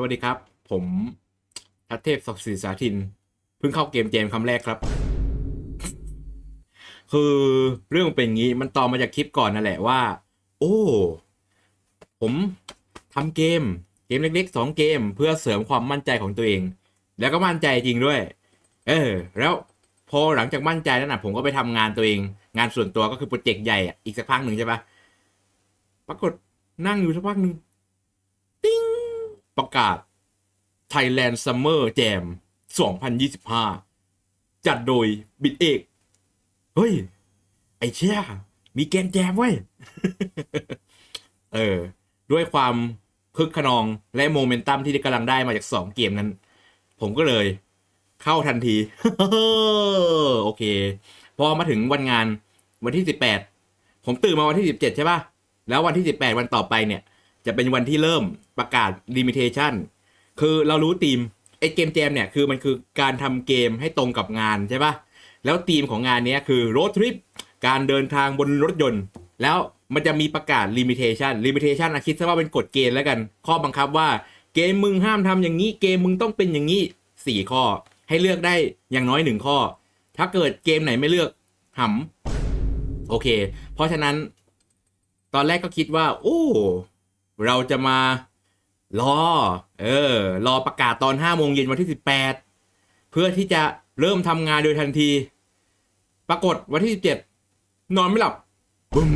สวัสดีครับ ผมทัศเทพศักดิ์ศรีสาธินเพิ่งเข้าเกมเจมคำแรกครับ คือเรื่องเป็นงี้มันต่อมาจากคลิปก่อนนั่นแหละว่า โอ้ ผมทำเกมเกมเล็กๆสองเกม เพื่อเสริมความมั่นใจของตัวเอง แล้วก็มั่นใจจริงด้วย เออ แล้วพอหลังจากมั่นใจแล้วนะผมก็ไปทำงานตัวเอง งานส่วนตัวก็คือโปรเจกต์ใหญ่อะอีกสักพักหนึ่งใช่ปะปรากฏนั่งอยู่สักพักหนึ่งติ้ง ประกาศ Thailand Summer Jam 2025 จัดโดยบิดเอก เฮ้ย ไอเชี่ยมีเกมแจมไว้ย เออ ด้วยความคึกขนองและโมเมนตัมที่กำลังได้มาจากสองเกมนั้น ผมก็เลยเข้าทันที โอเค พอมาถึงวันงานวันที่18ผมตื่นมาวันที่17ใช่ป่ะ แล้ววันที่18วันต่อไปเนี่ย จะเป็นวันที่เริ่มประกาศ limitation คือเรารู้ธีมไอเกมแจมเนี่ยคือมันคือการทำเกมให้ตรงกับงานใช่ปะแล้วธีมของงานนี้คือ road trip การเดินทางบนรถยนต์ แล้วมันจะมีประกาศ limitation limitation อะคิดซะว่าเป็นกฎเกณฑ์แล้วกัน ข้อบังคับว่าเกมมึงห้ามทำอย่างนี้เกมมึงต้องเป็นอย่างนี้สี่ข้อ ให้เลือกได้อย่างน้อยหนึ่งข้อ ถ้าเกิดเกมไหนไม่เลือกหำโอเค เพราะฉะนั้น ตอนแรกก็คิดว่า โอ้ เราจะมารอ เออ รอประกาศตอนห้าโมงเย็นวันที่สิบแปดเพื่อที่จะเริ่มทำงานโดยทันที ปรากฏวันที่สิบเจ็ดนอนไม่หลับบึ้ม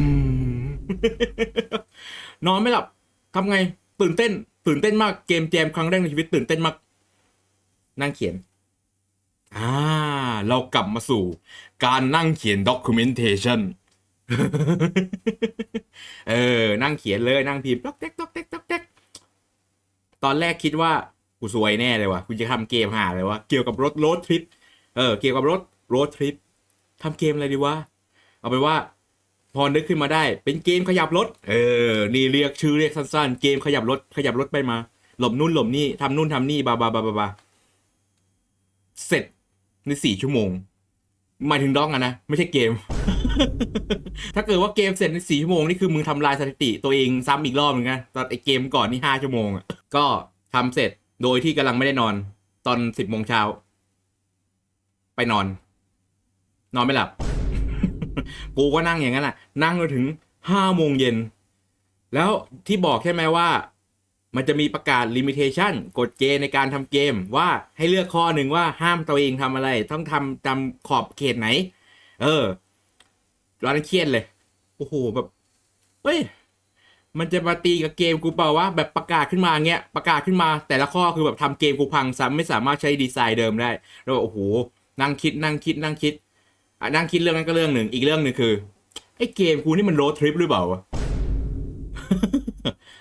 นอนไม่หลับทำไง ตื่นเต้น ตื่นเต้นมากเกมแจมครั้งแรกในชีวิตตื่นเต้นมาก นั่งเขียน อ่า เรากลับมาสู่ การนั่งเขียน documentation เออ นั่งเขียนเลยนั่งพิมพ์ต๊อกเต๊กต๊อกเต๊กต๊อกเต๊กตอนแรกคิดว่า กูซวยแน่เลยว่ะกูจะทำเกมหาเลยวะเกี่ยวกับรถรถทริปเออเกี่ยวกับรถรถทริปทำเกมอะไรดีวะเอาไปนว่า พอนึกขึ้นมาได้ เป็นเกมขยับรถ เออ นี่เรียกชื่อเรียกสั้นๆ เกมขยับรถขยับรถไปมา หลบนู่นหลบนี่ทำนู่นทำนี่บาบาบาบาบาเสร็จในสี่ชั่วโมงหมายถึงด็อกอะนะ ไม่ใช่เกม ถ้าเกิดว่าเกมเสร็จในสี่ชั่วโมงนี่คือมึงทำลายสถิติตัวเองซ้ำอีกรอบหนึงนะตอนไอเกมก่อนนี่ห้าชั่วโมงอะก็ทำเสร็จโดยที่กำลังไม่ได้นอน ตอนสิบโมงเช้า ไปนอน นอนไม่หลับ กูก็นั่งอย่างนั้นอะนั่งจนถึงห้าโมงเย็น แล้วที่บอกใช่ไหมว่า มันจะมีประกาศ limitation กฎเกณฑ์ในการทำเกมว่าให้เลือกข้อหนึ่งว่าห้ามตัวเองทำอะไร ต้องทำจำขอบเขตไหน เออ ตอนนั้นเครียดเลย โอ้โหแบบเฮ้ย มันจะมาตีกับเกมกูเปล่าวะแบบประกาศขึ้นมาเงี้ยประกาศขึ้นมา แต่ละข้อคือแบบทำเกมกูพังซ้ำไม่สามารถใช้ดีไซน์เดิมได้แล้วโอ้โหนั่งคิดนั่งคิดนั่งคิดอะนั่งคิดเรื่องนั้นก็เรื่องหนึ่งอีกเรื่องหนึ่งคือไอ้เกมกูนี่มันโรดทริปหรือเปล่าวะ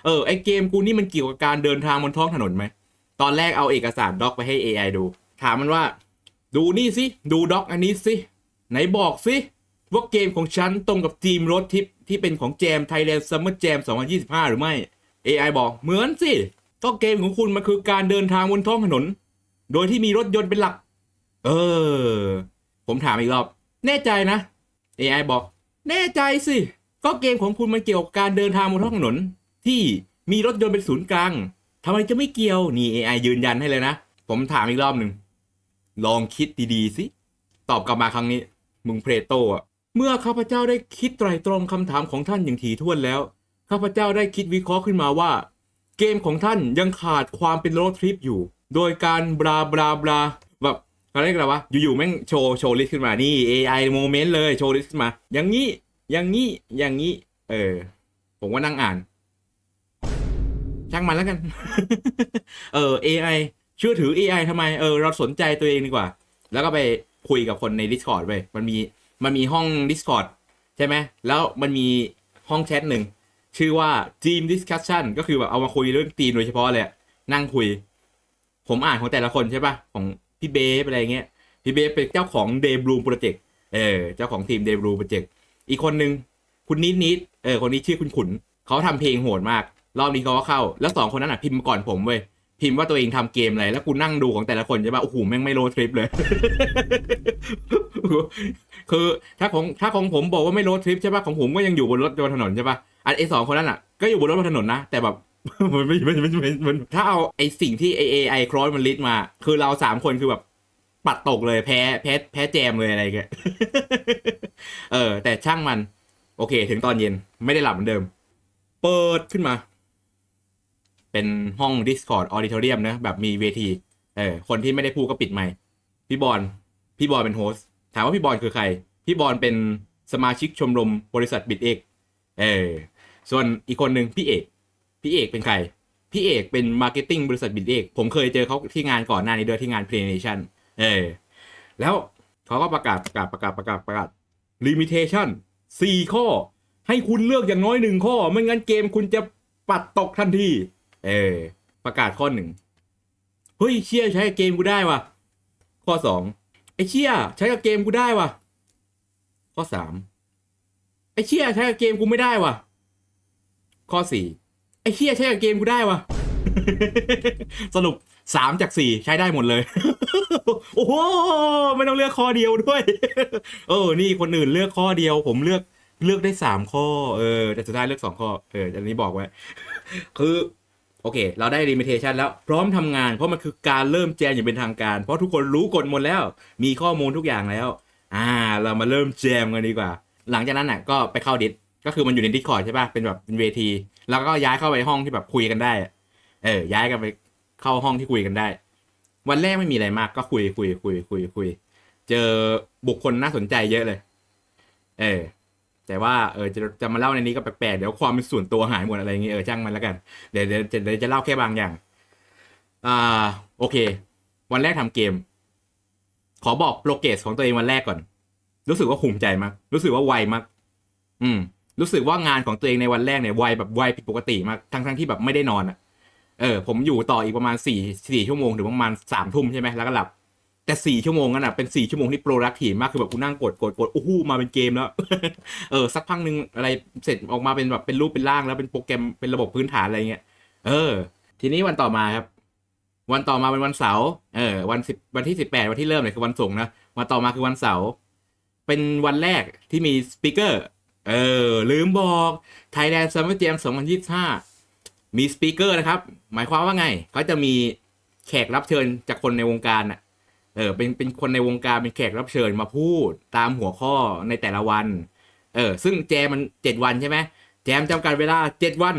เออไอเกมกูนี่มันเกี่ยวกับการเดินทางบนท้องถนนไหม ตอนแรกเอาเอกสารด็อกไปให้ AI ดู ถามมันว่า ดูนี่สิ ดูด็อกอันนี้สิ ไหนบอกสิ ว่าเกมของฉันตรงกับทีมรถทิปที่เป็นของแจม Thailand Summer Jam 2025 หรือไม่ AI บอกเหมือนสิก็เกมของคุณมันคือการเดินทางบนท้องถนน โดยที่มีรถยนต์เป็นหลัก เออ ผมถามอีกรอบ แน่ใจนะ AI บอก แน่ใจสิ ก็เกมของคุณมันเกี่ยวกับการเดินทางบนท้องถนน ที่มีรถยนต์เป็นศูนย์กลางทำไมจะไม่เกี่ยว นี่ AI ยืนยันให้เลยนะ ผมถามอีกรอบหนึ่ง ลองคิดดีๆสิ ตอบกลับมาครั้งนี้ มึงเพรโตอะ เมื่อข้าพเจ้าได้คิดไตรตรองคำถามของท่านอย่างถี่ถ้วนแล้ว ข้าพเจ้าได้คิดวิเคราะห์ขึ้นมาว่า เกมของท่านยังขาดความเป็นโรดทริปอยู่ โดยการบลาบลาบลาแบบอะไรกันวะอยู่ๆแม่งโชว์โชว์ลิสต์ขึ้นมานี่ AI โมเมนต์เลยโชว์ลิสต์ขึ้นมา อย่างนี้อย่างนี้อย่างนี้ เออ ผมว่านั่งอ่าน ช่างมันแล้วกัน เออ AI เชื่อถือ AI ทำไมเออเราสนใจตัวเองดีกว่า แล้วก็ไปคุยกับคนใน Discord ไปมันมี มันมีห้อง Discord ใช่ไหมแล้วมันมีห้องแชทหนึ่ง ชื่อว่า Team Discussion ก็คือแบบเอามาคุยเรื่องทีมโดยเฉพาะเลยนั่งคุย ผมอ่านของแต่ละคนใช่ปะของพี่เบฟอะไรเงี้ยพี่เบฟเป็นเจ้าของ Day Bloom Project เออเจ้าของทีม Day Bloom Project อีกคนนึงคุณนิดนิดเออคนนี้ชื่อคุณขุนเขาทำเพลงโหดมาก รอบนี้เขาก็เข้า แล้วสองคนนั้นอะพิมพ์ก่อนผมเว้ย พิมพ์ว่าตัวเองทำเกมอะไรแล้วกูนั่งดูของแต่ละคนใช่ป่ะโอ้โหแม่งไม่โรดทริปเลย คือถ้าของถ้าของผมบอกว่าไม่โรดทริปใช่ป่ะของผมก็ยังอยู่บนรถบนถนนใช่ป่ะอันไอสองคนนั้นอะก็อยู่บนรถบนถนนนะแต่แบบมันไม่มันมันมันมันถ้าเอาไอสิ่งที่ AI ครอสมันลิสต์มา คือเราสามคนคือแบบปัดตกเลยแพ้แพ้แพ้แจมเลยอะไรเงี้ยเออ แต่ช่างมัน โอเค ถึงตอนเย็นไม่ได้หลับเหมือนเดิม เปิดขึ้นมา เป็นห้อง Discord Auditorium นะแบบมีเวทีเออคนที่ไม่ได้พูดก็ปิดไมค์พี่บอลพี่บอลเป็นโฮสต์ถามว่าพี่บอลคือใคร พี่บอลเป็นสมาชิกชมรมบริษัทบิดเอกเออส่วนอีกคนหนึ่งพี่เอก พี่เอกเป็นใคร พี่เอกเป็นมาร์เก็ตติ้งบริษัทบิดเอกผมเคยเจอเขาที่งานก่อนหน้านี้ด้วยที่งาน Play Nation เออแล้วเขาก็ประกาศประกาศประกาศประกาศประกาศ limitation สี่ข้อ ให้คุณเลือกอย่างน้อยหนึ่งข้อ ไม่งั้นเกมคุณจะปัดตกทันที เออ ประกาศข้อหนึ่งเฮ้ยเชี่ยใช้กับเกมกูได้ว่ะ ข้อสองไอ้เชี่ยใช้กับเกมกูได้ว่ะ ข้อสามไอ้เชี่ยใช้กับเกมกูไม่ได้ว่ะ ข้อสี่ไอ้เชี่ยใช้กับเกมกูได้ว่ะ สรุปสามจากสี่ใช้ได้หมดเลย โอ้โหไม่ต้องเลือกข้อเดียวด้วย เออ นี่คนอื่นเลือกข้อเดียว ผมเลือกเลือกได้สามข้อ เออ แต่สุดท้ายเลือกสองข้อ เออ อันนี้บอกไว้ คือ โอเค เราได้ limitation แล้วพร้อมทำงาน เพราะมันคือการเริ่มแจมอย่างเป็นทางการ เพราะทุกคนรู้กฎหมดแล้ว มีข้อมูลทุกอย่างแล้ว อ่า เรามาเริ่มแจมกันดีกว่า หลังจากนั้นน่ะก็ไปเข้าดิสก็คือมันอยู่ในดิสคอร์ดใช่ป่ะ เป็นแบบเป็นเวที แล้วก็ย้ายเข้าไปห้องที่แบบคุยกันได้ เออ ย้ายกันไปเข้าห้องที่คุยกันได้ วันแรกไม่มีอะไรมาก ก็คุยคุยคุยคุยคุย เจอบุคคลน่าสนใจเยอะเลย เออ แต่ว่าเออจะจะมาเล่าในนี้ก็แปลกๆเดี๋ยวความเป็นส่วนตัวหายหมดอะไรเงี้ยเออช่างมันแล้วกันเดี๋ยวเดี๋ยวจะเดี๋ยวจะเล่าแค่บางอย่าง อ่า โอเค วันแรกทำเกม ขอบอกโปรเกรสของตัวเองวันแรกก่อน รู้สึกว่าภูมิใจมาก รู้สึกว่าไวมาก อืม รู้สึกว่างานของตัวเองในวันแรกเนี่ยไวแบบไวผิดปกติมากทั้งทั้งที่แบบไม่ได้นอนอะเออผมอยู่ต่ออีกประมาณสี่สี่ชั่วโมงถึงประมาณสามทุ่มใช่ไหมแล้วก็หลับ แต่สี่ชั่วโมงนั้นอะเป็นสี่ชั่วโมงที่โปรดักทีมากคือแบบกูนั่งกดกดกดโอ้โหมาเป็นเกมแล้ว เออสักพักหนึ่งอะไรเสร็จออกมาเป็นแบบเป็นรูปเป็นร่างแล้วเป็นโปรแกรมเป็นระบบพื้นฐานอะไรเงี้ยเออ ทีนี้วันต่อมาครับ วันต่อมาเป็นวันเสาร์เออ วันสิบวันที่สิบแปดวันที่เริ่มเนี่ยคือวันศุกร์นะวันต่อมาคือวันเสาร์เป็นวันแรกที่มีสปีกเกอร์เออ ลืมบอก Thailand Summer Jam 2025มีสปีกเกอร์นะครับ หมายความว่าไงเขาจะมีแขกรับเชิญจากคนในวงการน่ะ เออเป็นเป็นคนในวงการเป็นแขกรับเชิญมาพูดตามหัวข้อในแต่ละวัน เออ ซึ่งแจมมันเจ็ดวันใช่ไหมแจมจำกัดเวลาเจ็ดวัน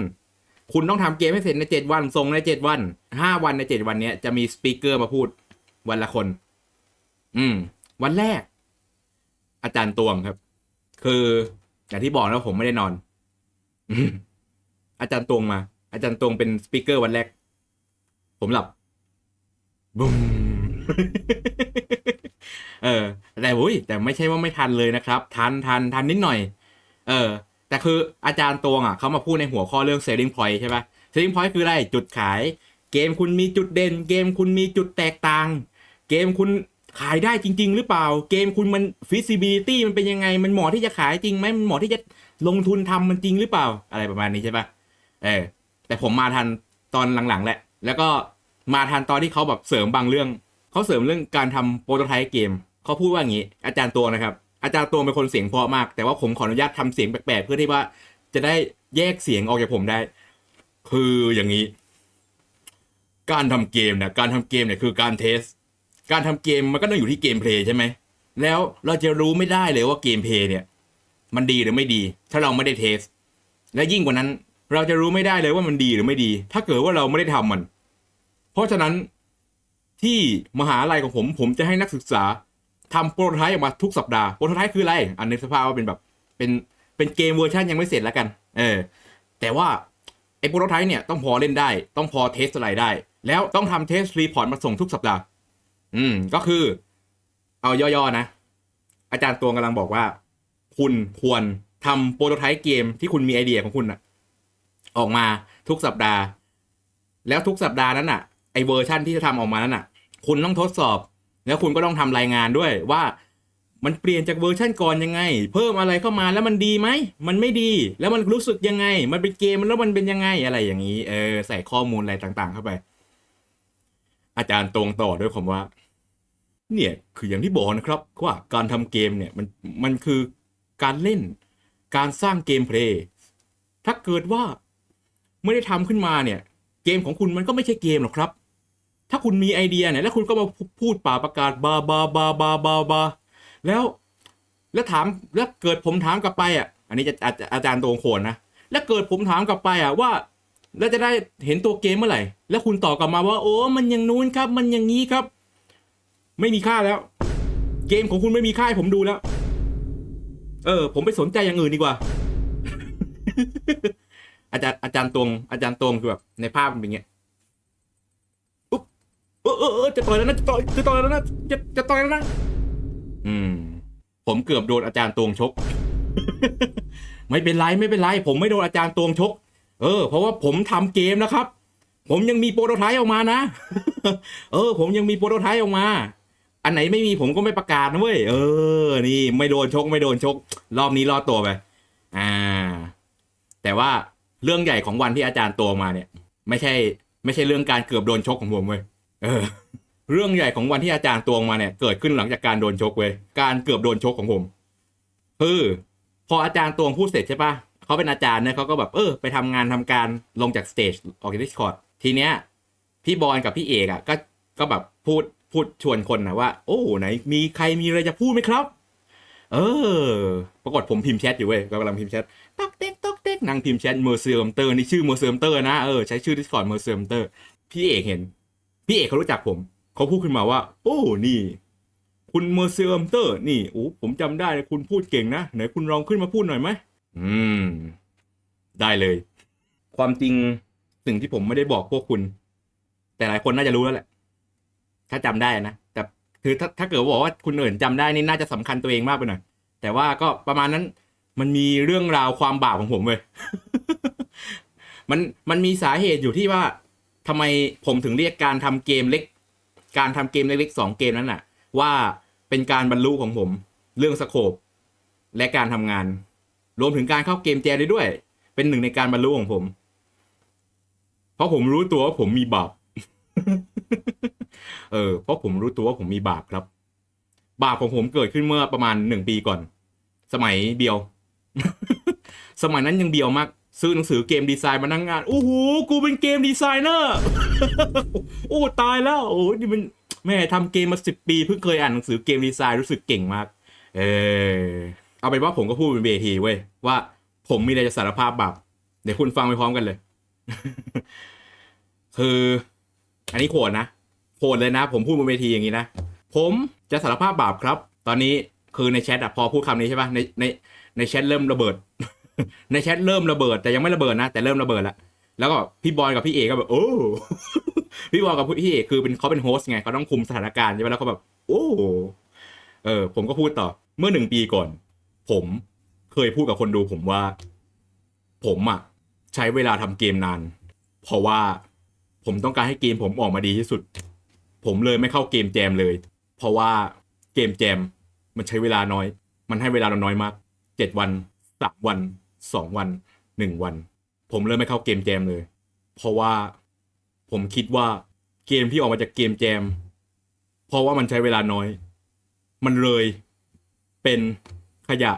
คุณต้องทำเกมให้เสร็จในเจ็ดวันส่งในเจ็ดวันห้าวันในเจ็ดวันเนี้ยจะมีสปีกเกอร์มาพูดวันละคน อืม วันแรก อาจารย์ตวงครับ คืออย่างที่บอกแล้วผมไม่ได้นอนอืมอาจารย์ตวงมา อาจารย์ตวงเป็นสปีกเกอร์วันแรก ผมหลับบุ้ม เออ แต่โอ้ยแต่ไม่ใช่ว่าไม่ทันเลยนะครับ ทันทันทันนิดหน่อย เออ แต่คืออาจารย์ตวงอะเขามาพูดในหัวข้อเรื่อง selling point ใช่ปะ selling point คืออะไร จุดขาย เกมคุณมีจุดเด่น เกมคุณมีจุดแตกต่าง เกมคุณขายได้จริง ๆ หรือเปล่า เกมคุณมัน feasibility มันเป็นยังไง มันเหมาะที่จะขายจริงไหมมันเหมาะที่จะลงทุนทำมันจริงหรือเปล่า อะไรประมาณนี้ใช่ปะเออ แต่ผมมาทันตอนหลังๆแหละ แล้วก็มาทันตอนที่เขาแบบเสริมบางเรื่อง เขาเสริมเรื่องการทำโปรโตไทป์เกมเขาพูดว่าอย่างนี้อาจารย์ตัวนะครับ อาจารย์ตัวเป็นคนเสียงเพราะมาก แต่ว่าผมขออนุญาตทำเสียงแปลกๆเพื่อที่ว่าจะได้แยกเสียงออกจากผมได้ คืออย่างนี้ การทำเกมเนี่ยการทำเกมเนี่ยคือการเทส การทำเกมมันก็ต้องอยู่ที่เกมเพลย์ใช่ไหมแล้วเราจะรู้ไม่ได้เลยว่าเกมเพลย์เนี่ย มันดีหรือไม่ดี ถ้าเราไม่ได้เทส และยิ่งกว่านั้น เราจะรู้ไม่ได้เลยว่ามันดีหรือไม่ดี ถ้าเกิดว่าเราไม่ได้ทำมัน เพราะฉะนั้น ที่มหาลัยของผม ผมจะให้นักศึกษาทำโปรโตไทป์ออกมาทุกสัปดาห์โปรโตไทป์คืออะไร อันในสภาพว่าเป็นแบบเป็นเป็นเกมเวอร์ชันยังไม่เสร็จแล้วกัน เออ แต่ว่าไอ้โปรโตไทป์เนี่ยต้องพอเล่นได้ ต้องพอเทสอะไรได้ แล้วต้องทำเทสรีพอร์ตมาส่งทุกสัปดาห์ อืม ก็คือ เอาย่อๆนะ อาจารย์ตวงกำลังบอกว่า คุณควรทำโปรโตไทป์เกมที่คุณมีไอเดียของคุณอะออกมาทุกสัปดาห์ แล้วทุกสัปดาห์นั้นอะ ไอเวอร์ชันที่จะทำออกมานั้นอะคุณต้องทดสอบ แล้วคุณก็ต้องทำรายงานด้วยว่ามันเปลี่ยนจากเวอร์ชันก่อนยังไง เพิ่มอะไรเข้ามาแล้วมันดีไหม มันไม่ดี แล้วมันรู้สึกยังไง มันเป็นเกมแล้วมันเป็นยังไงอะไรอย่างนี้ เออ ใส่ข้อมูลอะไรต่าง ๆ เข้าไป อาจารย์ตรงต่อด้วยคำว่า เนี่ย คืออย่างที่บอกนะครับ ว่าการทำเกมเนี่ย มันมันคือการเล่น การสร้างเกมเพลย์ถ้าเกิดว่าไม่ได้ทำขึ้นมาเนี่ย เกมของคุณมันก็ไม่ใช่เกมหรอกครับ ถ้าคุณมีไอเดียเนี่ยแล้วคุณก็มาพูดป่าประกาศบาบาบาบาบาบาแล้ว แล้วถามแล้วเกิดผมถามกลับไปอะ อันนี้จะอาอาจารย์ตรงโขนนะแล้วเกิดผมถามกลับไปอะว่า แล้วจะได้เห็นตัวเกมเมื่อไหร่ แล้วคุณตอบกลับมาว่า โอ้มันอย่างนู้นครับ มันอย่างนี้ครับ ไม่มีค่าแล้ว เกมของคุณไม่มีค่าให้ผมดูแล้ว เออ ผมไปสนใจอย่างอื่นดีกว่า อาจารย์อาจารย์ตรงอาจารย์ตรงคือแบบในภาพเป็นอย่างเงี้ย เออเออจะต่อยแล้วนะจะต่อยจะต่อยแล้วนะจะจะต่อยแล้วนะอืม ผมเกือบโดนอาจารย์ตวงชก ไม่เป็นไรไม่เป็นไร ผมไม่โดนอาจารย์ตวงชก เออ เพราะว่าผมทำเกมนะครับ ผมยังมีโปรโตไทป์ออกมานะ เออ ผมยังมีโปรโตไทป์ออกมา อันไหนไม่มีผมก็ไม่ประกาศนะเว้ย เออ นี่ ไม่โดนชก ไม่โดนชก รอบนี้รอดตัวไป อ่า แต่ว่าเรื่องใหญ่ของวันที่อาจารย์ตัวมาเนี่ย ไม่ใช่ ไม่ใช่เรื่องการเกือบโดนชกของผมเว้ย เออ เรื่องใหญ่ของวันที่อาจารย์ตวงมาเนี่ย เกิดขึ้นหลังจากการโดนชกเว้ยการเกือบโดนชกของผมคือพออาจารย์ตวงพูดเสร็จใช่ปะเขาเป็นอาจารย์เนี่ยเขาก็แบบเออไปทำงานทำการลงจากสเตจออกจากดิสคอร์ดทีเนี้ย พี่บอลกับพี่เอกอะ ก็ก็แบบพูดพูดชวนคนนะว่า โอ้ไหน มีใครมีอะไรจะพูดไหมครับ เออ ปรากฏผมพิมพ์แชทอยู่เว้ยกำลังพิมพ์แชทตอกเต็กตอกเต็กนางพิมพ์แชทเมอร์เซอร์มเตอร์นี่ชื่อเมอร์เซอร์มเตอร์นะเออใช้ชื่อดิสคอร์ดเมอร์เซอร์มเตอร์พี่เอกเห็น พี่เอกเขารู้จักผม เขาพูดขึ้นมาว่า โอ้นี่ คุณเมอร์เซอร์มเตอร์นี่โอ้ผมจำได้คุณพูดเก่งนะ ไหนคุณลองขึ้นมาพูดหน่อยไหมอืม ได้เลย ความจริงสิ่งที่ผมไม่ได้บอกพวกคุณ แต่หลายคนน่าจะรู้แล้วแหละ ถ้าจำได้นะแต่คือถ้าถ้าเกิดบอกว่าคุณเอิญจำได้นี่น่าจะสำคัญตัวเองมากไปหน่อยแต่ว่าก็ประมาณนั้นมันมีเรื่องราวความบาปของผมเว้ยมันมันมีสาเหตุอยู่ที่ว่า ทำไมผมถึงเรียกการทำเกมเล็ก การทำเกมเล็กๆสองเกมนั้นน่ะ ว่าเป็นการบรรลุของผม เรื่องสโคปและการทำงาน รวมถึงการเข้าเกมแจได้ด้วย เป็นหนึ่งในการบรรลุของผม เพราะผมรู้ตัวว่าผมมีบาปเออเพราะผมรู้ตัวว่าผมมีบาปครับ บาปของผมเกิดขึ้นเมื่อประมาณหนึ่งปีก่อน สมัยเบียว สมัยนั้นยังเบียวมาก ซื้อหนังสือเกมดีไซน์มานั่งงาน โอ้โห กูเป็นเกมดีไซเนอร์ โอ้ ตายแล้ว โอ้นี่มันแม่ทำเกมมาสิบปีเพิ่งเคยอ่านหนังสือเกมดีไซน์รู้สึกเก่งมาก เออเอาเป็นว่าผมก็พูดเป็นเวทีเว้ย ว่าผมมีอะไรจะสารภาพแบาปเดี๋ยวคุณฟังไปพร้อมกันเลย คือ อันนี้โขนนะโขนเลยนะ ผมพูดบนเวทีอย่างนี้นะ ผมจะสารภาพบาปครับ ตอนนี้คือในแชทอะพอพูดคำนี้ใช่ปะในในในแชทเริ่มระเบิด ในแชทเริ่มระเบิด แต่ยังไม่ระเบิดนะแต่เริ่มระเบิดแล้วแล้วก็พี่บอลกับพี่เอกก็แบบโอ้พี่บอลกับพี่เอกคือเป็นเขาเป็นโฮสต์ไงเขาต้องคุมสถานการณ์ใช่ไหมแล้วเขาแบบ โอ้เออ ผมก็พูดต่อ เมื่อหนึ่งปีก่อน ผมเคยพูดกับคนดูผมว่า ผมอะใช้เวลาทำเกมนาน เพราะว่าผมต้องการให้เกมผมออกมาดีที่สุด ผมเลยไม่เข้าเกมแจมเลย เพราะว่าเกมแจมมันใช้เวลาน้อย มันให้เวลาเราน้อยมากเจ็ดวันสามวัน สองวันหนึ่งวัน ผมเลยไม่เข้าเกมแจมเลย เพราะว่าผมคิดว่าเกมที่ออกมาจากเกมแจม เพราะว่ามันใช้เวลาน้อย มันเลยเป็นขยะ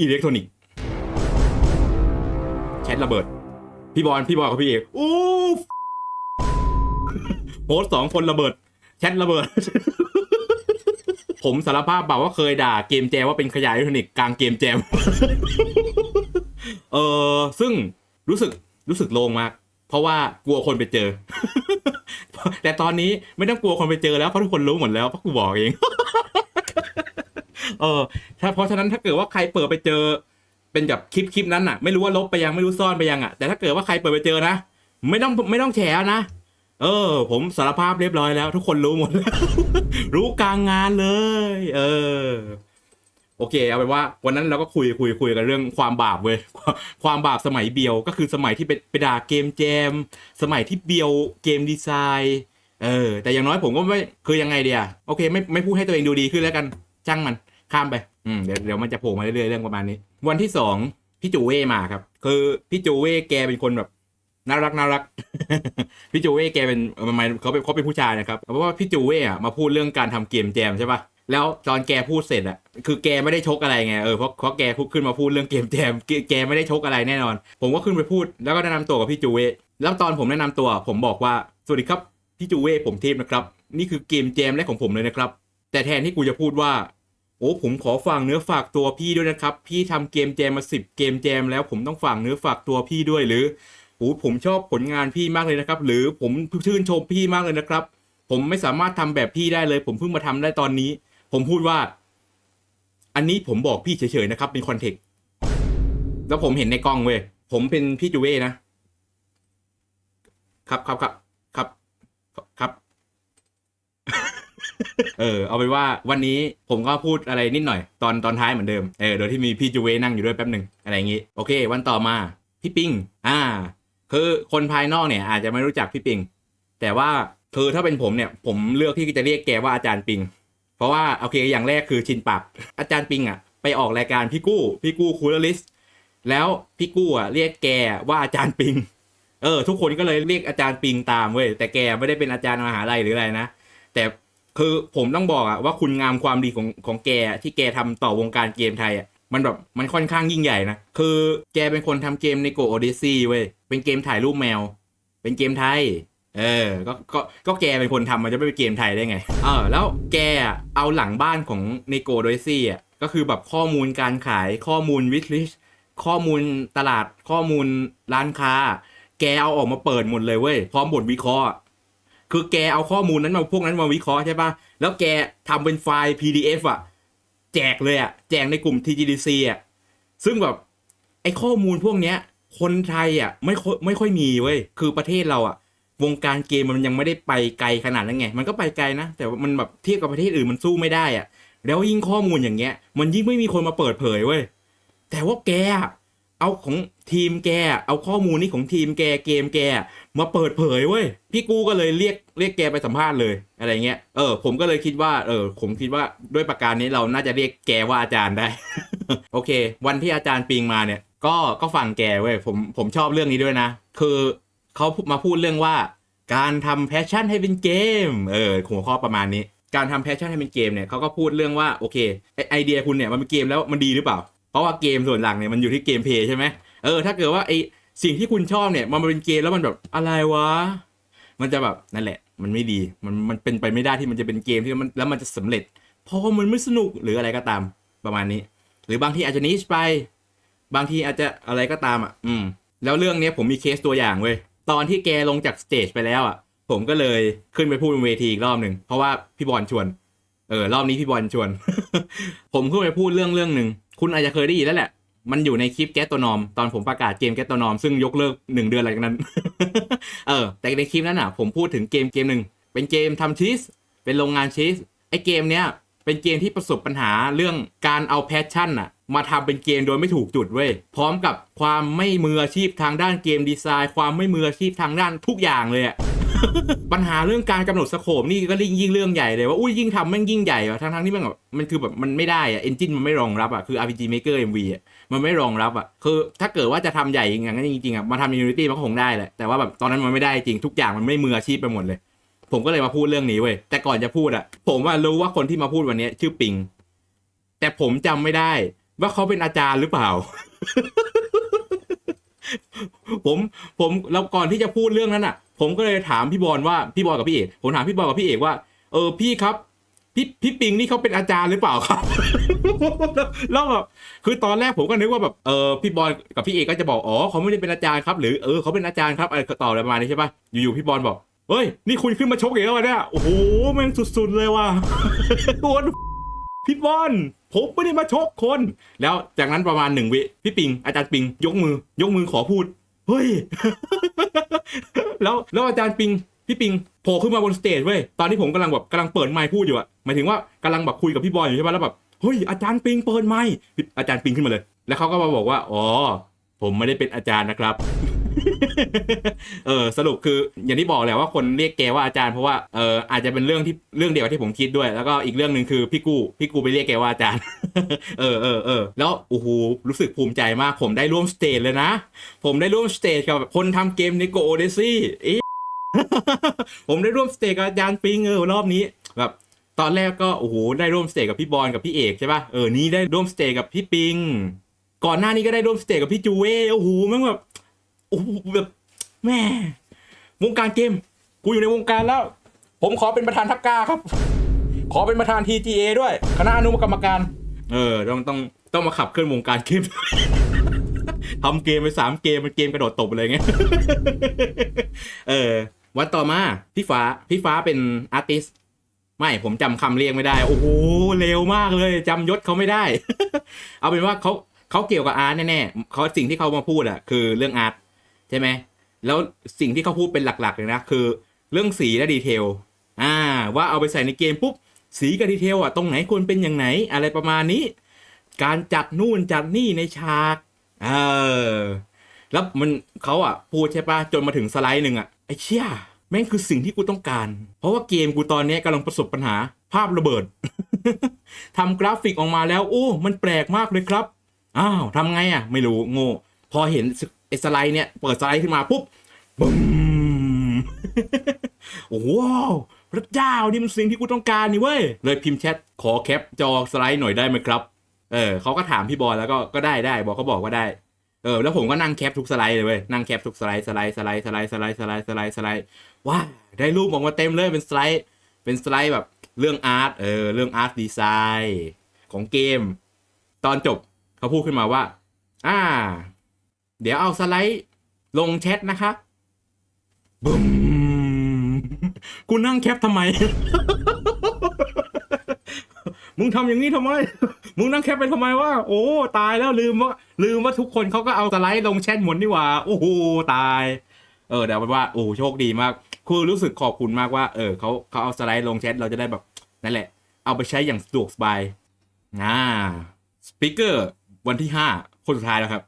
อิเล็กทรอนิกส์แชทระเบิด พี่บอลพี่บอลกับพี่เอกอู้โพสสองคนระเบิด แชทระเบิด ผมสารภาพแบบว่าเคยด่าเกมแจมว่าเป็นขยะอิเล็กทรอนิกส์กลางเกมแจม เออซึ่งรู้สึกรู้สึกโล่งมาก เพราะว่ากลัวคนไปเจอ แต่ตอนนี้ไม่ต้องกลัวคนไปเจอแล้วเพราะทุกคนรู้หมดแล้วเพราะกูบอกเองเออถ้าเพราะฉะนั้นถ้าเกิดว่าใครเปิดไปเจอ เป็นแบบคลิปคลิปนั้นอะ ไม่รู้ว่าลบไปยังไม่รู้ซ่อนไปยังอะแต่ถ้าเกิดว่าใครเปิดไปเจอนะไม่ต้องไม่ต้องแฉนะเออ ผมสารภาพเรียบร้อยแล้ว ทุกคนรู้หมดแล้ว รู้กลางงานเลย เออ โอเคเอาเป็นว่าวันนั้นเราก็คุยคุยคุยกันเรื่องความบาปเว้ยความบาปสมัยเบียวก็คือสมัยที่ไปไปด่าเกมแจม สมัยที่เบียวเกมดีไซน์เออแต่อย่างน้อยผมก็ไม่คือยังไงเดียโอเคไม่ไม่พูดให้ตัวเองดูดีขึ้นแล้วกันจ้างมันข้ามไปอืมเดี๋ยวเดี๋ยวมันจะโผล่มาเรื่อยๆเรื่องประมาณนี้ วันที่สองพี่จูเว่มาครับ คือพี่จูเว่แกเป็นคนแบบน่ารักน่ารักพี่จูเว่แกเป็นเออทำไมเขาเป็นเขาเป็นผู้ชายนะครับเพราะว่าพี่จูเว่อะมาพูดเรื่องการทำเกมแจมใช่ปะ แล้วตอนแกพูดเสร็จอะคือแกไม่ได้ชกอะไรไงเออเพราะเพราะแกพูดขึ้นมาพูดเรื่องเกมแจมแกแกไม่ได้ชกอะไรแน่นอน ผมก็ขึ้นไปพูดแล้วก็แนะนำตัวกับพี่จูเวแล้วตอนผมแนะนำตัว ผมบอกว่าสวัสดีครับพี่จูเวผมเทพนะครับ นี่คือเกมแจมแรกของผมเลยนะครับ แต่แทนที่กูจะพูดว่า โอ้ผมขอฝากเนื้อฝากตัวพี่ด้วยนะครับ พี่ทำเกมแจมมาสิบเกมแจมแล้วผมต้องฝากเนื้อฝากตัวพี่ด้วยหรือโอ้ผมชอบผลงานพี่มากเลยนะครับ หรือผมชื่นชมพี่มากเลยนะครับ ผมไม่สามารถทำแบบพี่ได้เลย ผมเพิ่งมาทำได้ตอนนี้ ผมพูดว่า อันนี้ผมบอกพี่เฉยๆนะครับ เป็นคอนเทกต์แล้วผมเห็นในกล้องเว้ยผมเป็นพี่จูเว่นะ ครับครับครับครับครับ เออ เอาไปนว่าวันนี้ผมก็พูดอะไรนิดหน่อย ตอนตอนท้ายเหมือนเดิมเออโดยที่มีพี่จูเวนั่งอยู่ด้วยแป๊บหนึ่งอะไรอย่างงี้โอเค วันต่อมา พี่ปิงอ่า คือคนภายนอกเนี่ย อาจจะไม่รู้จักพี่ปิง แต่ว่าคือถ้าเป็นผมเนี่ย ผมเลือกที่จะเรียกแกว่าอาจารย์ปิง เพราะว่าโอเคอย่างแรกคือชินปากอาจารย์ปิงอะไปออกรายการพี่กู้พี่กู้คูลลิสแล้วพี่กู้อะเรียกแกว่าอาจารย์ปิง เออ ทุกคนก็เลยเรียกอาจารย์ปิงตามเว้ยแต่แกไม่ได้เป็นอาจารย์มหาลัยหรืออะไรนะแต่คือผมต้องบอกอะว่าคุณงามความดีของของแกที่แกทำต่อวงการเกมไทยอะมันแบบมันค่อนข้างยิ่งใหญ่นะ คือแกเป็นคนทำเกมในโกโอเดซี่เว้ย เป็นเกมถ่ายรูปแมว เป็นเกมไทย เออ ก็ ก็ ก็แกเป็นคนทำมันจะไม่เป็นเกมไทยได้ไง เออ แล้วแกอะเอาหลังบ้านของในโกโดยซี่อะ ก็คือแบบข้อมูลการขาย ข้อมูลวิชลิชข้อมูลตลาด ข้อมูลร้านค้า แกเอาออกมาเปิดหมดเลยเว้ย พร้อมบทวิเคราะห์อะคือแกเอาข้อมูลนั้นมาพวกนั้นมาวิเคราะห์ใช่ปะแล้วแกทำเป็นไฟล์ PDF อะ แจกเลยอะ แจกในกลุ่ม TGDC อะ ซึ่งแบบ ไอ้ข้อมูลพวกเนี้ย คนไทยอะไม่ค่อยไม่ค่อยมีเว้ย คือประเทศเราอะ วงการเกมมันยังไม่ได้ไปไกลขนาดนั้นไง มันก็ไปไกลนะ แต่มันแบบเทียบกับประเทศอื่นมันสู้ไม่ได้อะแล้วยิ่งข้อมูลอย่างเงี้ย มันยิ่งไม่มีคนมาเปิดเผยเว้ย แต่ว่าแกเอาของทีมแก เอาข้อมูลนี้ของทีมแกเกมแก มาเปิดเผยเว้ย พี่กูก็เลยเรียกเรียกแกไปสัมภาษณ์เลยอะไรเงี้ย เออ ผมก็เลยคิดว่า เออ ผมคิดว่าด้วยประการนี้เราน่าจะเรียกแกว่าอาจารย์ได้ โอเค วันที่อาจารย์ปิงมาเนี่ย ก็ก็ฟังแกเว้ย ผมผมชอบเรื่องนี้ด้วยนะ คือ เขามาพูดเรื่องว่า การทำแพชชั่นให้เป็นเกม เออหัวข้อประมาณนี้ การทำแพชชั่นให้เป็นเกมเนี่ยเขาก็พูดเรื่องว่าโอเคไอเดียคุณเนี่ยมันเป็นเกมแล้วมันดีหรือเปล่า เพราะว่าเกมส่วนหลักเนี่ยมันอยู่ที่เกมเพลย์ใช่ไหมเออถ้าเกิดว่าไอสิ่งที่คุณชอบเนี่ยมันมาเป็นเกมแล้วมันแบบอะไรวะ มันจะแบบนั่นแหละ มันไม่ดีมันมันเป็นไปไม่ได้ที่มันจะเป็นเกมที่มันแล้วมันจะสำเร็จ เพราะมันไม่สนุกหรืออะไรก็ตามประมาณนี้ หรือบางทีอาจจะนิชไป บางทีอาจจะอะไรก็ตามอะ อืม แล้วเรื่องนี้ผมมีเคสตัวอย่างเว้ย ตอนที่แกลงจากสเตจไปแล้วอะ ผมก็เลยขึ้นไปพูดบนเวทีอีกรอบหนึ่งเพราะว่าพี่บอลชวน เออรอบนี้พี่บอลชวน ผมขึ้นไปพูดเรื่องเรื่องหนึ่งคุณอาจจะเคยได้ยินแล้วแหละ มันอยู่ในคลิปแก๊สตัวนอม ตอนผมประกาศเกมแก๊สตัวนอม ซึ่งยกเลิกหนึ่งเดือนหลังจากนั้น เออ แต่ในคลิปนั้นอะ ผมพูดถึงเกมเกมหนึ่งเป็นเกมทำชีสเป็นโรงงานชีสไอเกมเนี้ย เป็นเกมที่ประสบปัญหาเรื่องการเอาแพชชั่นอะมาทำเป็นเกมโดยไม่ถูกจุดเว้ย พร้อมกับความไม่มืออาชีพทางด้านเกมดีไซน์ ความไม่มืออาชีพทางด้านทุกอย่างเลยอะปัญหาเรื่องการกำหนดสโคปนี่ก็ยิ่งยิ่งเรื่องใหญ่เลยว่าอุ้ยยิ่งทำแม่งยิ่งใหญ่อะทั้งทั้งที่มันแบบมันคือแบบมันไม่ได้อะเอนจินมันไม่รองรับอะคือ RPG Maker MV อะมันไม่รองรับอะคือถ้าเกิดว่าจะทำใหญ่อย่างนั้นจริงๆอะมาทำใน Unity มันก็คงได้แหละแต่ว่าแบบตอนนั้นมันไม่ได้จริงทุกอย่างมันไม่มืออาชีพไปหมดเลย ผมก็เลยมาพูดเรื่องนี้เว้ยแต่ก่อนจะพูดอะผมว่ารู้ว่าคนที่มาพูดวันนี้ชื่อปิง แต่ผมจำไม่ได้ ว่าเขาเป็นอาจารย์หรือเปล่า ผมผมแล้วก่อนที่จะพูดเรื่องนั้นอะผมก็เลยถามพี่บอลว่าพี่บอลกับพี่เอกผมถามพี่บอลกับพี่เอกว่า เออพี่ครับพี่พี่ปิงนี่เขาเป็นอาจารย์หรือเปล่าครับแล้วแบบคือตอนแรกผมก็นึกว่าแบบเออพี่บอลกับพี่เอกก็จะบอกอ๋อเขาไม่ได้เป็นอาจารย์ครับ หรือเออเขาเป็นอาจารย์ครับอะไรต่ออะไรประมาณนี้ใช่ป่ะอยู่ๆพี่บอลบอก เฮ้ย นี่คุณขึ้นมาชกเอีกแล้วะเนี่ย โอ้โห แม่งสุดๆเลยว่ะโอนพี่บอลผมไม่ได้มาชกคน แล้วจากนั้นประมาณหนึ่งวิพี่ปิง อาจารย์ปิง ยกมือ ยกมือขอพูด เฮ้ย แล้วแล้วอาจารย์ปิง พี่ปิงโผล่ขึ้นมาบนสเตจเว้ย ตอนที่ผมกำลังแบบกำลังเปิดไมค์พูดอยู่อะหมายถึงว่ากำลังแบบคุยกับพี่บอลอยู่ใช่ปะแล้วแบบ เฮ้ย อาจารย์ปิงเปิดไมค์อาจารย์ปิงขึ้นมาเลย แล้วเขาก็มาบอกว่า อ๋อ ผมไม่ได้เป็นอาจารย์นะครับ เออสรุปคืออย่างที่บอกแหละว่าคนเรียกแกว่าอาจารย์เพราะว่าเอออาจจะเป็นเรื่องที่เรื่องเดียวที่ผมคิดด้วย แล้วก็อีกเรื่องหนึ่งคือพี่กู้พี่กู้ไปเรียกแกว่าอาจารย์ เออเออเออแล้วโอ้โหรู้สึกภูมิใจมาก ผมได้ร่วมสเตจเลยนะ ผมได้ร่วมสเตจกับคนทำเกมในโกโอเดซี่ผมได้ร่วมสเตจกับอาจารย์ปิงเออรอบนี้แบบตอนแรกก็โอ้โหได้ร่วมสเตจกับพี่บอลกับพี่เอกใช่ป่ะเออนี่ได้ร่วมสเตจกับพี่ปิง ก่อนหน้านี้ก็ได้ร่วมสเตจกับพี่จูเว่โอ้โหมันแบบ โอ้โหแบบแม่วงการเกม กูอยู่ในวงการแล้ว ผมขอเป็นประธานทัพกาครับ ขอเป็นประธาน TGA ด้วย คณะอนุกรรมการ เออ ต้องต้องต้องมาขับเคลื่อนวงการเกม ทำเกมไปสามเกมเป็นเกมกระโดดตบอะไรเงี้ย เออ วันต่อมา พี่ฟ้า พี่ฟ้าเป็นอาร์ติสไม่ผมจำคำเรียกไม่ได้ โอ้โหเร็วมากเลยจำยศเขาไม่ได้ เอาเป็นว่าเขาเขาเกี่ยวกับอาร์ตแน่ๆเขาสิ่งที่เขามาพูดอะคือเรื่องอาร์ต ใช่ไหมแล้วสิ่งที่เขาพูดเป็นหลักๆเลยนะคือ เรื่องสีและดีเทลอ่าว่าเอาไปใส่ในเกมปุ๊บสีกับดีเทลอะตรงไหนควรเป็นอย่างไหน อะไรประมาณนี้ การจัดนู่นจัดนี่ในฉากเออแล้วมันเขาอะพูดใช่ปะจนมาถึงสไลด์หนึ่งอะไอ้เชี่ยแม่งคือสิ่งที่กูต้องการ เพราะว่าเกมกูตอนนี้กำลังประสบปัญหาภาพระเบิด ทำกราฟิกออกมาแล้ว โอ้ มันแปลกมากเลยครับ อ้าวทำไงอะ ไม่รู้โง่ พอเห็น ไอ้สไลด์เนี่ยเปิดสไลด์ขึ้นมาปุ๊บบึ้มโอ้โหพระเจ้านี่มันสิ่งที่กูต้องการนี่เว้ยเลยพิมพ์แชทขอแคปจอสไลด์หน่อยได้ไหมครับ เออเขาก็ถามพี่บอยแล้วก็ก็ได้ได้บอกเขาบอกว่าได้เออแล้วผมก็นั่งแคปทุกสไลด์เลยเว้ยนั่งแคปทุกสไลด์สไลด์สไลด์สไลด์สไลด์สไลด์สไลด์สไลด์ว้าได้รูปออกมาเต็มเลยเป็นสไลด์เป็นสไลด์แบบเรื่องอาร์ตเออเรื่องอาร์ตดีไซน์ของเกม ตอนจบเขาพูดขึ้นมาว่า อ่า เดี๋ยวเอาสไลด์ลงแชทนะคะบึ้มกูนั่งแคปทำไม มึงทำอย่างนี้ทำไม มึงนั่งแคปไปทำไมวะ โอ้ ตายแล้วลืมว่า ลืมว่าทุกคนเขาก็เอาสไลด์ลงแชทหมดนี่หว่า โอ้โห ตาย เออแต่เอาเป็นว่า โอ้โชคดีมาก คือรู้สึกขอบคุณมากว่า เออเขาเขาเอาสไลด์ลงแชทเราจะได้แบบ นั่นแหละ เอาไปใช้อย่างสะดวกสบาย อ่า สปีกเกอร์วันที่ห้าคนสุดท้ายแล้วครับ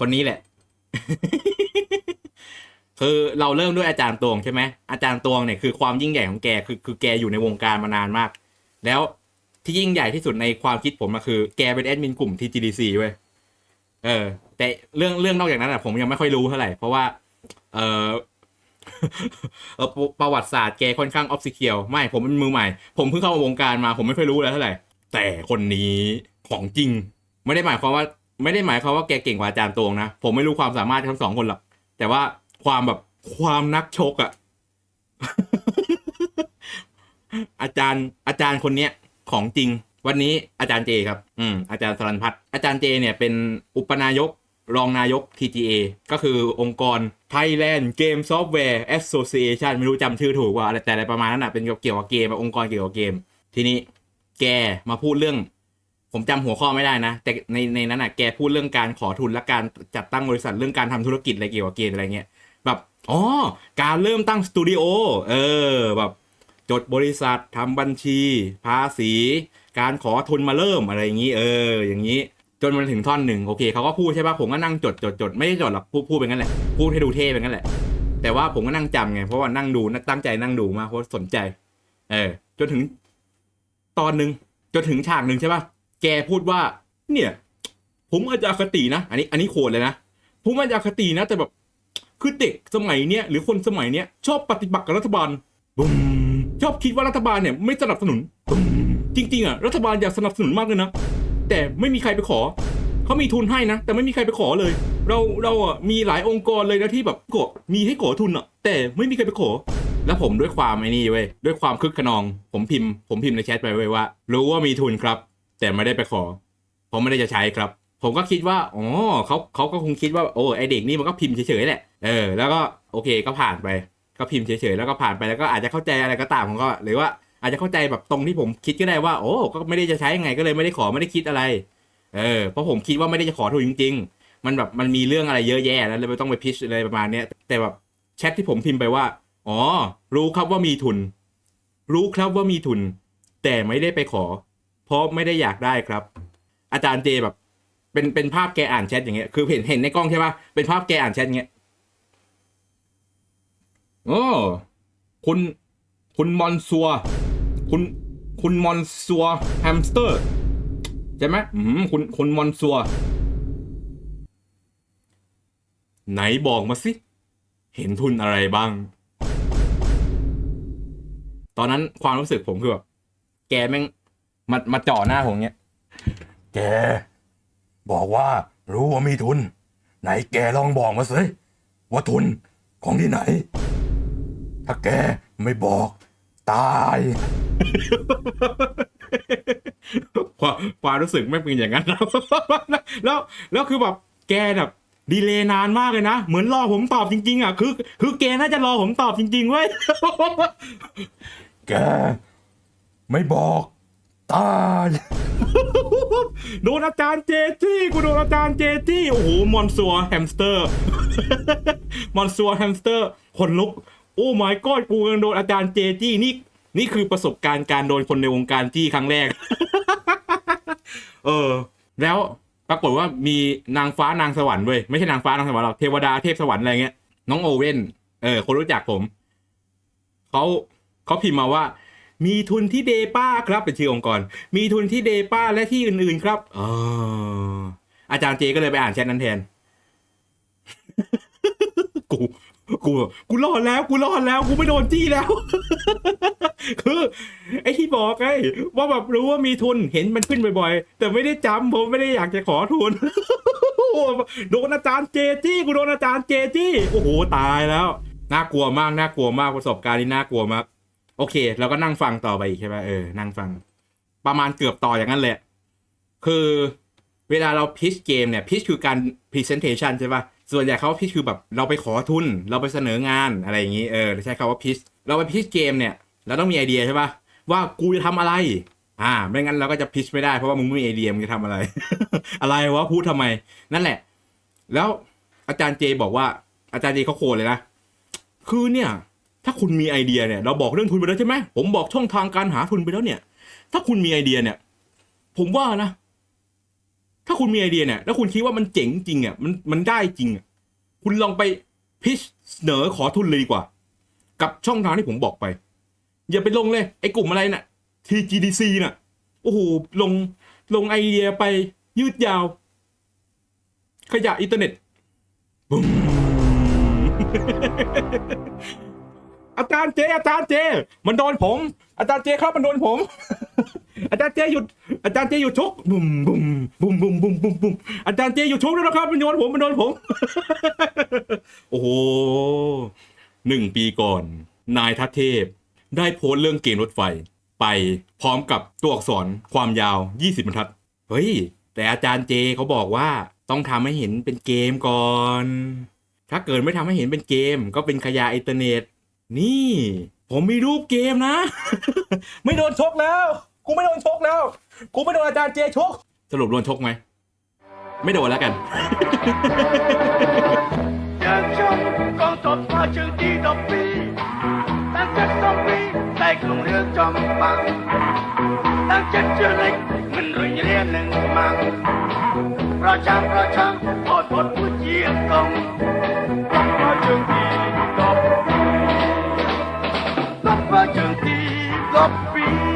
คนนี้แหละ คือเราเริ่มด้วยอาจารย์ตวงใช่ไหมอาจารย์ตวงเนี่ยคือความยิ่งใหญ่ของแกคือคือแกอยู่ในวงการมานานมาก แล้วที่ยิ่งใหญ่ที่สุดในความคิดผมก็คือแกเป็นแอดมินกลุ่ม TGDC เว้ยเออ แต่เรื่องเรื่องนอกจากนั้นอะผมยังไม่ค่อยรู้เท่าไหร่ เพราะว่า เออประวัติศาสตร์แกค่อนข้างออฟซิเคียวไม่ผมเป็นมือใหม่ ผมเพิ่งเข้ามาวงการมาผมไม่ค่อยรู้แล้วเท่าไหร่ แต่คนนี้ของจริง ไม่ได้หมายความว่า ไม่ได้หมายความว่าแกเก่งกว่าอาจารย์ตวงนะ ผมไม่รู้ความสามารถทั้งสองคนหรอกแต่ว่าความแบบความนักชกอะอาจารย์อาจารย์คนเนี้ยของจริง วันนี้อาจารย์เจครับ อืมอาจารย์สรันพัฒน์อาจารย์เจ เนี่ยเป็นอุปนายกรองนายก TGA ก็คือองค์กร Thailand Game Software Association ไม่รู้จำชื่อถูกว่าอะไรแต่อะไรประมาณนั้นอะเป็นเกี่ยวกับเกมองค์กรเกี่ยวกับเกม ทีนี้แกมาพูดเรื่อง ผมจำหัวข้อไม่ได้นะ แต่ในในนั้นอะแกพูดเรื่องการขอทุนและการจัดตั้งบริษัทเรื่องการทำธุรกิจอะไรเกี่ยวกับเกมอะไรเงี้ยแบบอ๋อการเริ่มตั้งสตูดิโอเออแบบจดบริษัททำบัญชี ภาษี การขอทุนมาเริ่มอะไรอย่างนี้ เออ อย่างนี้ จนมันถึงท่อนหนึ่งโอเคเขาก็พูดใช่ป่ะผมก็นั่งจดจดจดไม่ได้จดหรอกพูดพูดไปงั้นแหละพูดให้ดูเท่ไปงั้นแหละ แต่ว่าผมก็นั่งจำไงเพราะว่านั่งดูตั้งใจนั่งดูมาเพราะสนใจ เออ จนถึงตอนหนึ่งจนถึงฉากหนึ่งใช่ป่ะ แกพูดว่า เนี่ย ผมอาจจะอคตินะ อันนี้ อันนี้โคตรเลยนะผมอาจจะอคตินะ แต่แบบคือเด็กสมัยเนี้ยหรือคนสมัยเนี้ยชอบปฏิบัติกับรัฐบาลบุ้มชอบคิดว่ารัฐบาลเนี่ยไม่สนับสนุนบุ้มจริงๆอะรัฐบาลอยากสนับสนุนมากเลยนะแต่ไม่มีใครไปขอเขามีทุนให้นะ แต่ไม่มีใครไปขอเลย เราเราอะมีหลายองค์กรเลยนะที่แบบกดมีให้ขอทุนอะ แต่ไม่มีใครไปขอ แล้วผมด้วยความไอ้นี่เว้ยด้วยความคึกขนอง ผมพิมพ์ ผมพิมพ์ในแชทไปเว้ยว่า รู้ว่ามีทุนครับ แต่ไม่ได้ไปขอ เพราะไม่ได้จะใช้ครับ ผมก็คิดว่าอ๋อเขาเขาก็คงคิดว่าโอ้ไอเด็กนี่มันก็พิมพ์เฉยๆแหละเออแล้วก็โอเคก็ผ่านไป ก็พิมพ์เฉยๆแล้วก็ผ่านไปแล้วก็อาจจะเข้าใจอะไรก็ตามผมก็หรือว่าอาจจะเข้าใจแบบตรงที่ผมคิดก็ได้ว่า โอ้ก็ไม่ได้จะใช้ยังไงก็เลยไม่ได้ขอไม่ได้คิดอะไร เออเพราะผมคิดว่าไม่ได้จะขอทุนจริง ๆ มันแบบมันมีเรื่องอะไรเยอะแยะแล้วเลยไม่ต้องไปพิชอะไรประมาณเนี้ยแต่แบบแชทที่ผมพิมพ์ไปว่าอ๋อ รู้ครับว่ามีทุน รู้ครับว่ามีทุน แต่ไม่ได้ไปขอ เพราะไม่ได้อยากได้ครับ อาจารย์เจแบบเป็นเป็นภาพแกอ่านแชทอย่างเงี้ย คือเห็นเห็นในกล้องใช่ปะเป็นภาพแกอ่านแชทอย่างเงี้ยโอ้คุณ คุณมอนซัว คุณ คุณมอนซัวแฮมสเตอร์ ใช่ไหมอืมคุณ คุณมอนซัว ไหนบอกมาสิ เห็นทุนอะไรบ้าง ตอนนั้นความรู้สึกผมคือแบบ แกแม่ง มามาจ่อหน้าผมเงี้ยแก บอกว่ารู้ว่ามีทุน ไหนแกลองบอกมาสิว่าทุนของที่ไหน ถ้าแกไม่บอก ตาย ความความรู้สึกไม่เป็นอย่างนั้นแล้วแล้วแล้วคือแบบแกแบบดีเลย์นานมากเลยนะ เหมือนรอผมตอบจริง ๆ อะ คือ คือแกน่าจะรอผมตอบจริง ๆ เว้ย แก ไม่บอก ตายโดนอาจารย์เจจี้กูโดนอาจารย์เจจี้โอ้โหมอนซัวแฮมสเตอร์ มอนซัวแฮมสเตอร์ขนลุก โอ้ my god กูยังโดนอาจารย์เจจี้นี่นี่คือประสบการณ์การโดนคนในวงการจี้ครั้งแรก เออ แล้วปรากฏว่ามีนางฟ้านางสวรรค์เว้ยไม่ใช่นางฟ้านางสวรรค์หรอกเทวดาเทพสวรรค์อะไรเงี้ยน้องโอเว่นเออ คนรู้จักผมเขาเขาพิมพ์มาว่า มีทุนที่เดป้าครับเป็นชื่อองค์กร มีทุนที่เดป้าและที่อื่นๆครับอ๋ออาจารย์เจก็เลยไปอ่านแชทนั้นแทน กู กู กูรอดแล้ว กูรอดแล้ว กูไม่โดนจี้แล้ว คือ ไอ้ที่บอกไงว่าแบบรู้ว่ามีทุนเห็นมันขึ้นบ่อยๆ แต่ไม่ได้จำผมไม่ได้อยากจะขอทุน โดนอาจารย์เจจี้ กูโดนอาจารย์เจจี้ โอ้โห ตายแล้ว น่ากลัวมาก น่ากลัวมากประสบการณ์นี้น่ากลัวมาก โอเคเราก็นั่งฟังต่อไปอีกใช่ไหมเออนั่งฟัง ประมาณเกือบต่ออย่างนั้นแหละ คือเวลาเราพิชเกมเนี่ยพิชคือการ presentation ใช่ปะส่วนใหญ่เขาพิชคือแบบเราไปขอทุน เราไปเสนองานอะไรอย่างนี้เออใช้คำว่าพิชเราไปพิชเกมเนี่ยเราต้องมีไอเดียใช่ปะว่ากูจะทำอะไร อ่า ไม่งั้นเราก็จะพิชไม่ได้เพราะว่ามึงไม่มีไอเดียมึงจะทำอะไร อะไรวะพูดทำไม นั่นแหละ แล้วอาจารย์เจบอกว่าอาจารย์เจเขาโคดเลยนะคือเนี่ย ถ้าคุณมีไอเดียเนี่ย เราบอกเรื่องทุนไปแล้วใช่ไหมผมบอกช่องทางการหาทุนไปแล้วเนี่ย ถ้าคุณมีไอเดียเนี่ย ผมว่านะ ถ้าคุณมีไอเดียเนี่ย แล้วคุณคิดว่ามันเจ๋งจริงอะมันมันได้จริงอะคุณลองไปพิชเสนอขอทุนเลยดีกว่า กับช่องทางที่ผมบอกไป อย่าไปลงเลยไอ้กลุ่มอะไรน่ะ TGDC น่ะโอ้โหลงลงไอเดียไปยืดยาว ขยะอินเทอร์เน็ตบุ้ม อาจารย์เจ อาจารย์เจ มันโดนผม อาจารย์เจครับมันโดนผม อาจารย์เจหยุด อาจารย์เจหยุดชกบุ้มบุ้มบุ้มบุ้มบุ้มบุ้มบุ้มอาจารย์เจหยุดชกด้วนะครับ มันโดนผม มันโดนผม โอ้โหหนึ่งปีก่อน นายทัศเทพ ได้โพสต์เรื่องเกมรถไฟ ไปพร้อมกับตัวอักษรความยาว 20บรรทัด เฮ้ย แต่อาจารย์เจเขาบอกว่าต้องทำให้เห็นเป็นเกมก่อน ถ้าเกิดไม่ทำให้เห็นเป็นเกม ก็เป็นขยะอินเทอร์เน็ต นี่ ผมมีรูปเกมนะ ไม่โดนชกแล้วกูไม่โดนชกแล้วกูไม่โดนอาจารย์เจชก สรุปโดนชกไหม ไม่โดนแล้วกันเราช่งงประชังงอดอดผู้เจียงต้องมาเจอดี the beat.